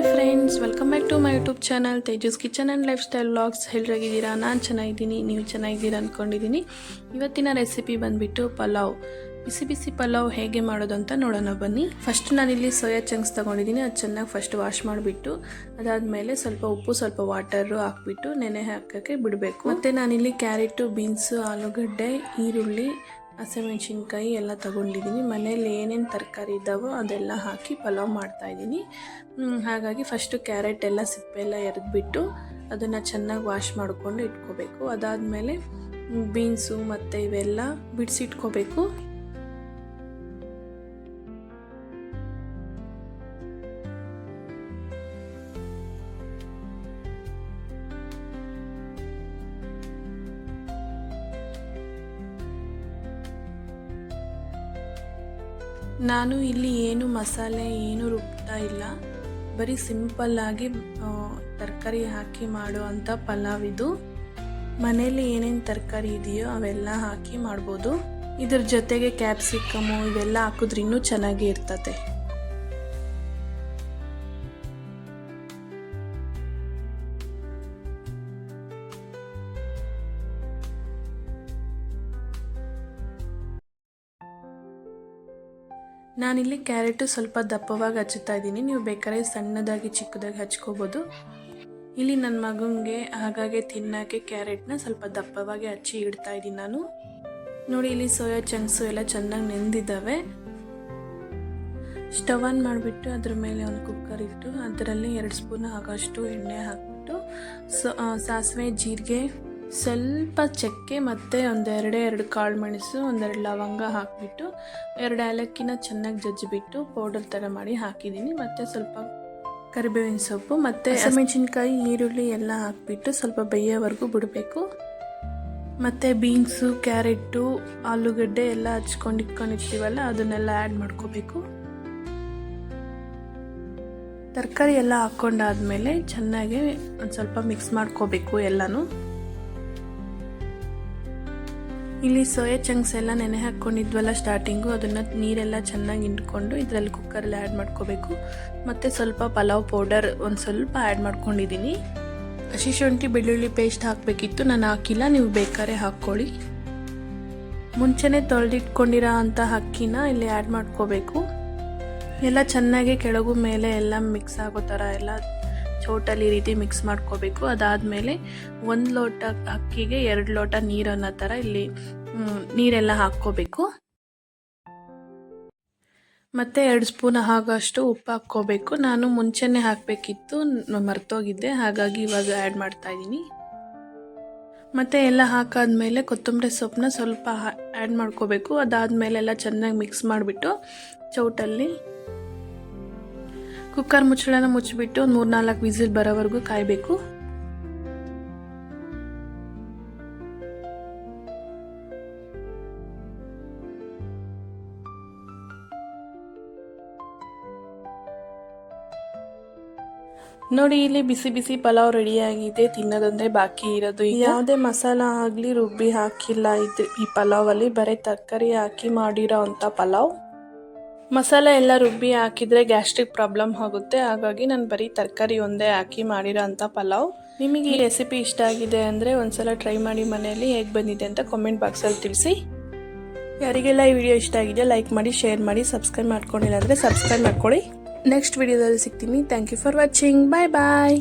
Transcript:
Friends welcome back to my YouTube channel Tejas kitchen and lifestyle vlogs ಹೇಗಿದ್ದೀರಾ ನಾನು ಚೆನ್ನಾಗಿದ್ದೀನಿ, ನೀವು ಚೆನ್ನಾಗಿದ್ದೀರಾ ಅಂದ್ಕೊಂಡಿದ್ದೀನಿ ಇವತ್ತಿನ ರೆಸಿಪಿ ಬಂದುಬಿಟ್ಟು ಪಲಾವ್. ಬಿಸಿ ಬಿಸಿ ಪಲಾವ್ ಹೇಗೆ ಮಾಡೋದು ಅಂತ ನೋಡೋಣ, ಬನ್ನಿ. ಫಸ್ಟ್ ನಾನಿಲ್ಲಿ ಸೋಯಾ ಚಂಕ್ಸ್ ತೊಗೊಂಡಿದ್ದೀನಿ, ಅದು ಚೆನ್ನಾಗಿ ಫಸ್ಟ್ ವಾಶ್ ಮಾಡಿಬಿಟ್ಟು, ಅದಾದಮೇಲೆ ಸ್ವಲ್ಪ ಉಪ್ಪು, ಸ್ವಲ್ಪ ವಾಟರು ಹಾಕ್ಬಿಟ್ಟು ನೆನೆ ಹಾಕೋಕ್ಕೆ ಬಿಡಬೇಕು. ಮತ್ತು ನಾನಿಲ್ಲಿ ಕ್ಯಾರೆಟು ಬೀನ್ಸು ಆಲೂಗಡ್ಡೆ, ಈರುಳ್ಳಿ ಹಸಿಮೆಣ್ಸಿನ್ಕಾಯಿ ಎಲ್ಲ ತೊಗೊಂಡಿದ್ದೀನಿ. ಮನೇಲಿ ಏನೇನು ತರಕಾರಿ ಇದ್ದಾವೋ ಅದೆಲ್ಲ ಹಾಕಿ ಪಲಾವ್ ಮಾಡ್ತಾಯಿದ್ದೀನಿ ಹಾಗಾಗಿ ಫಸ್ಟು ಕ್ಯಾರೆಟ್ ಎಲ್ಲ ಸಿಪ್ಪೆಲ್ಲ ಎರೆದ್ಬಿಟ್ಟು ಅದನ್ನು ಚೆನ್ನಾಗಿ ವಾಶ್ ಮಾಡಿಕೊಂಡು ಇಟ್ಕೋಬೇಕು. ಅದಾದಮೇಲೆ ಬೀನ್ಸು ಮತ್ತು ಇವೆಲ್ಲ ಬಿಡಿಸಿಟ್ಕೋಬೇಕು. ನಾನು ಇಲ್ಲಿ ಏನು ಮಸಾಲೆ ಏನು ರುಬ್ತಾ ಇಲ್ಲ. ಬರೀ ಸಿಂಪಲ್ಲಾಗಿ ತರಕಾರಿ ಹಾಕಿ ಮಾಡೋ ಪಲಾವ್ ಇದು. ಮನೇಲಿ ಏನೇನು ತರಕಾರಿ ಇದೆಯೋ ಅವೆಲ್ಲ ಹಾಕಿ ಮಾಡ್ಬೋದು. ಇದ್ರ ಜೊತೆಗೆ ಕ್ಯಾಪ್ಸಿಕಮು ಇವೆಲ್ಲ ಹಾಕಿದ್ರೆ ಚೆನ್ನಾಗಿ ಇರ್ತದೆ ನಾನಿಲ್ಲಿ ಕ್ಯಾರೆಟು ಸ್ವಲ್ಪ ದಪ್ಪವಾಗಿ ಹಚ್ಚುತ್ತಾ ಇದ್ದೀನಿ. ನೀವು ಬೇಕಾದ್ರೆ ಸಣ್ಣದಾಗಿ ಚಿಕ್ಕದಾಗಿ ಹಚ್ಕೋಬೋದು. ಇಲ್ಲಿ ನನ್ನ ಮಗನಿಗೆ ಹಾಗಾಗಿ ತಿನ್ನೋಕ್ಕೆ ಕ್ಯಾರೆಟ್ನ ಸ್ವಲ್ಪ ದಪ್ಪವಾಗಿ ಹಚ್ಚಿ ಇಡ್ತಾ ಇದ್ದೀನಿ ನಾನು. ನೋಡಿ, ಇಲ್ಲಿ ಸೋಯಾ ಚಂಕ್ಸು ಎಲ್ಲ ಚೆನ್ನಾಗಿ ನೆಂದಿದ್ದಾವೆ. ಸ್ಟವ್ ಆನ್ ಮಾಡಿಬಿಟ್ಟು ಅದ್ರ ಮೇಲೆ ಒಂದು ಕುಕ್ಕರ್ ಇಟ್ಟು, ಅದರಲ್ಲಿ ಎರಡು ಸ್ಪೂನ್ ಆಗೋಷ್ಟು ಎಣ್ಣೆ ಹಾಕಿಬಿಟ್ಟು ಸಾಸಿವೆ, ಜೀರಿಗೆ ಸ್ವಲ್ಪ ಚಕ್ಕೆ ಮತ್ತು ಒಂದೆರಡೇ ಎರಡು ಕಾಳು ಮೆಣಸು, ಒಂದೆರಡು ಲವಂಗ ಹಾಕಿಬಿಟ್ಟು, ಎರಡು ಏಲಕ್ಕಿನ ಚೆನ್ನಾಗಿ ಜಜ್ಜಿಬಿಟ್ಟು ಪೌಡರ್ ಥರ ಮಾಡಿ ಹಾಕಿದ್ದೀನಿ ಮತ್ತು ಸ್ವಲ್ಪ ಕರಿಬೇವಿನ ಸೊಪ್ಪು ಮತ್ತು ಹಸಿಮೆಣಸಿನ್ಕಾಯಿ, ಈರುಳ್ಳಿ ಎಲ್ಲ ಹಾಕಿಬಿಟ್ಟು ಸ್ವಲ್ಪ ಬೇಯೋವರೆಗೂ ಬಿಡಬೇಕು. ಮತ್ತು ಬೀನ್ಸು ಕ್ಯಾರೆಟು ಆಲೂಗಡ್ಡೆ ಎಲ್ಲ ಹಚ್ಕೊಂಡು ಇಟ್ಕೊಂಡಿರ್ತೀವಲ್ಲ, ಅದನ್ನೆಲ್ಲ ಆ್ಯಡ್ ಮಾಡ್ಕೋಬೇಕು. ತರಕಾರಿ ಎಲ್ಲ ಹಾಕ್ಕೊಂಡಾದ್ಮೇಲೆ ಚೆನ್ನಾಗಿ ಒಂದು ಸ್ವಲ್ಪ ಮಿಕ್ಸ್ ಮಾಡ್ಕೋಬೇಕು ಎಲ್ಲನೂ. ಇಲ್ಲಿ ಸೋಯಾ ಚಂಕ್ಸ್ ಎಲ್ಲ ನೆನೆ ಹಾಕ್ಕೊಂಡಿದ್ವಲ್ಲ ಸ್ಟಾರ್ಟಿಂಗು ಅದನ್ನು ನೀರೆಲ್ಲ ಚೆನ್ನಾಗಿ ಹಿಂಡ್ಕೊಂಡು ಇದರಲ್ಲಿ ಕುಕ್ಕರಲ್ಲಿ ಆ್ಯಡ್ ಮಾಡ್ಕೋಬೇಕು. ಮತ್ತು ಸ್ವಲ್ಪ ಪಲಾವ್ ಪೌಡರ್ ಒಂದು ಸ್ವಲ್ಪ ಆ್ಯಡ್ ಮಾಡ್ಕೊಂಡಿದ್ದೀನಿ ಹಸಿ ಶುಂಠಿ ಬೆಳ್ಳುಳ್ಳಿ ಪೇಸ್ಟ್ ಹಾಕಬೇಕಿತ್ತು, ನಾನು ಹಾಕಿಲ್ಲ, ನೀವು ಬೇಕಾದ್ರೆ ಹಾಕ್ಕೊಳ್ಳಿ. ಮುಂಚೆನೆ ತೊಳೆದಿಟ್ಕೊಂಡಿರೋ ಅಂಥ ಅಕ್ಕಿನ ಇಲ್ಲಿ ಆ್ಯಡ್ ಮಾಡ್ಕೋಬೇಕು. ಎಲ್ಲ ಚೆನ್ನಾಗಿ ಕೆಳಗು ಮೇಲೆ ಎಲ್ಲ ಮಿಕ್ಸ್ ಆಗೋ ಥರ ಎಲ್ಲ ಚೌಟಲ್ಲಿ ರೀತಿ ಮಿಕ್ಸ್ ಮಾಡ್ಕೋಬೇಕು. ಅದಾದಮೇಲೆ ಒಂದು ಲೋಟ ಅಕ್ಕಿಗೆ ಎರಡು ಲೋಟ ನೀರನ್ನ ಥರ ಇಲ್ಲಿ ನೀರೆಲ್ಲ ಹಾಕ್ಕೋಬೇಕು. ಮತ್ತು ಎರಡು ಸ್ಪೂನ್ ಆಗೋಷ್ಟು ಉಪ್ಪು ಹಾಕ್ಕೋಬೇಕು. ನಾನು ಮುಂಚೆನೆ ಹಾಕಬೇಕಿತ್ತು ಮರ್ತೋಗಿದ್ದೆ. ಹಾಗಾಗಿ ಇವಾಗ ಆ್ಯಡ್ ಮಾಡ್ತಾಯಿದ್ದೀನಿ ಮತ್ತು ಎಲ್ಲ ಹಾಕಾದ್ಮೇಲೆ ಕೊತ್ತಂಬರಿ ಸೊಪ್ಪನ್ನ ಸ್ವಲ್ಪ ಆ್ಯಡ್ ಮಾಡ್ಕೋಬೇಕು. ಅದಾದಮೇಲೆ ಎಲ್ಲ ಚೆನ್ನಾಗಿ ಮಿಕ್ಸ್ ಮಾಡಿಬಿಟ್ಟು ಚೌಟಲ್ಲಿ ಕುಕ್ಕರ್ ಮುಚ್ಚಳನ ಮುಚ್ಚಿಬಿಟ್ಟು ಒಂದು ಮೂರ್ನಾಲ್ಕು ವಿಸಿಲ್ ಬರೋವರೆಗೂ ಕಾಯಬೇಕು. ನೋಡಿ ಇಲ್ಲಿ ಬಿಸಿ ಬಿಸಿ ಪಲಾವ್ ರೆಡಿ ಆಗಿದೆ ತಿನ್ನೋದಂದ್ರೆ ಬಾಕಿ ಇರೋದು ಯಾವುದೇ ಮಸಾಲ ಆಗಲಿ ರುಬ್ಬಿ ಹಾಕಿಲ್ಲ ಇದು. ಈ ಪಲಾವಲ್ಲಿ ಬರೀ ತರಕಾರಿ ಹಾಕಿ ಮಾಡಿರೋ ಅಂಥ ಪಲಾವ್. ಮಸಾಲೆ ಎಲ್ಲ ರುಬ್ಬಿ ಹಾಕಿದರೆ ಗ್ಯಾಸ್ಟ್ರಿಕ್ ಪ್ರಾಬ್ಲಮ್ ಆಗುತ್ತೆ. ಹಾಗಾಗಿ ನಾನು ಬರೀ ತರಕಾರಿ ಒಂದೇ ಹಾಕಿ ಮಾಡಿರೋ ಅಂಥ ಪಲಾವ್. ನಿಮಗೆ ಈ ರೆಸಿಪಿ ಇಷ್ಟ ಆಗಿದೆ ಅಂದರೆ ಒಂದ್ಸಲ ಟ್ರೈ ಮಾಡಿ ಮನೆಯಲ್ಲಿ ಹೇಗೆ ಬಂದಿದೆ ಅಂತ ಕಾಮೆಂಟ್ ಬಾಕ್ಸಲ್ಲಿ ತಿಳಿಸಿ. ಯಾರಿಗೆಲ್ಲ ಈ ವಿಡಿಯೋ ಇಷ್ಟ ಆಗಿದೆ ಲೈಕ್ ಮಾಡಿ ಶೇರ್ ಮಾಡಿ ಸಬ್ಸ್ಕ್ರೈಬ್ ಮಾಡ್ಕೊಂಡಿಲ್ಲ ಅಂದರೆ ಸಬ್ಸ್ಕ್ರೈಬ್ ಮಾಡ್ಕೊಳ್ಳಿ. ನೆಕ್ಸ್ಟ್ ವಿಡಿಯೋದಲ್ಲಿ ಸಿಗ್ತೀನಿ. Thank you for watching bye bye